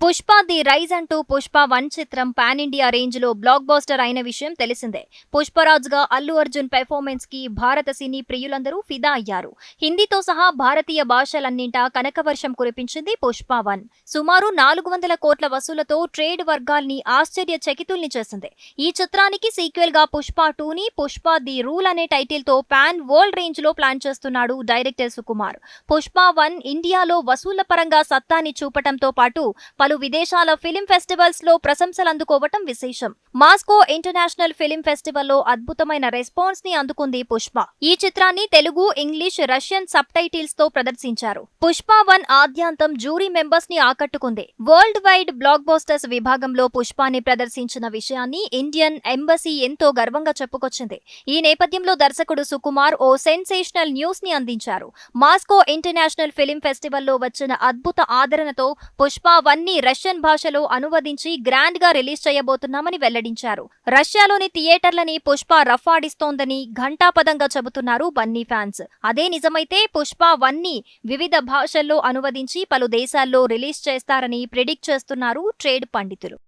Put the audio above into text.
Pushpa the rise అంటూ Pushpa one చిత్రం pan India రేంజ్లో బ్లాక్ బాస్టర్ అయిన విషయం తెలిసిందే. పుష్పరాజ్గా అల్లు అర్జున్ పెర్ఫార్మెన్స్కి భారత సినీ ప్రియులందరూ ఫిదా అయ్యారు. హిందీతో సహా భారతీయ భాషలన్నింటా కనకవర్షం కురిపించింది పుష్ప వన్. సుమారు నాలుగు వందల కోట్ల వసూలతో ట్రేడ్ వర్గాల్ని ఆశ్చర్య చకితుల్ని చేసింది. ఈ చిత్రానికి సీక్వెల్గా పుష్ప టూని పుష్ప ది రూల్ అనే టైటిల్తో పాన్ వరల్డ్ రేంజ్లో ప్లాన్ చేస్తున్నాడు డైరెక్టర్ సుకుమార్. పుష్ప వన్ ఇండియాలో వసూళ్ళ పరంగా సత్తాని చూపటంతో పాటు పలు విదేశాల ఫిలిం ఫెస్టివల్స్లో ప్రశంసలు అందుకోవటం విశేషం. మాస్కో ఇంటర్నేషనల్ ఫిలిం ఫెస్టివల్లో అద్భుతమైన రెస్పాన్స్ని అందుకుంది పుష్ప. ఈ చిత్రాన్ని తెలుగు ఇంగ్లీష్ రష్యన్ సబ్ టైటిల్స్తో ప్రదర్శించారు. పుష్ప వన్ ఆద్యాంతం జూరీ మెంబర్స్ని ఆకట్టుకుంది. వరల్డ్ వైడ్ బ్లాక్ బోస్టర్స్ విభాగంలో పుష్పాన్ని ప్రదర్శించిన విషయాన్ని ఇండియన్ ఎంబసీ ఎంతో గర్వంగా చెప్పుకొచ్చింది. ఈ నేపథ్యంలో దర్శకుడు సుకుమార్ ఓ సెన్సేషనల్ న్యూస్ని అందించారు. మాస్కో ఇంటర్నేషనల్ ఫిలిం ఫెస్టివల్లో వచ్చిన అద్భుత ఆదరణతో పుష్ప వన్ని రష్యన్ భాషలో అనువదించి గ్రాండ్గా రిలీజ్ చేయబోతున్నామని వెల్లడించారు. రష్యాలోని థియేటర్లని పుష్ప రఫాడిస్తోందని ఘంటాపదంగా చెబుతున్నారు బన్నీ ఫ్యాన్స్. అదే నిజమైతే పుష్ప వన్ని వివిధ భాషల్లో అనువదించి పలు దేశాల్లో రిలీజ్ చేస్తారని ప్రిడిక్ట్ చేస్తున్నారు ట్రేడ్ పండితులు.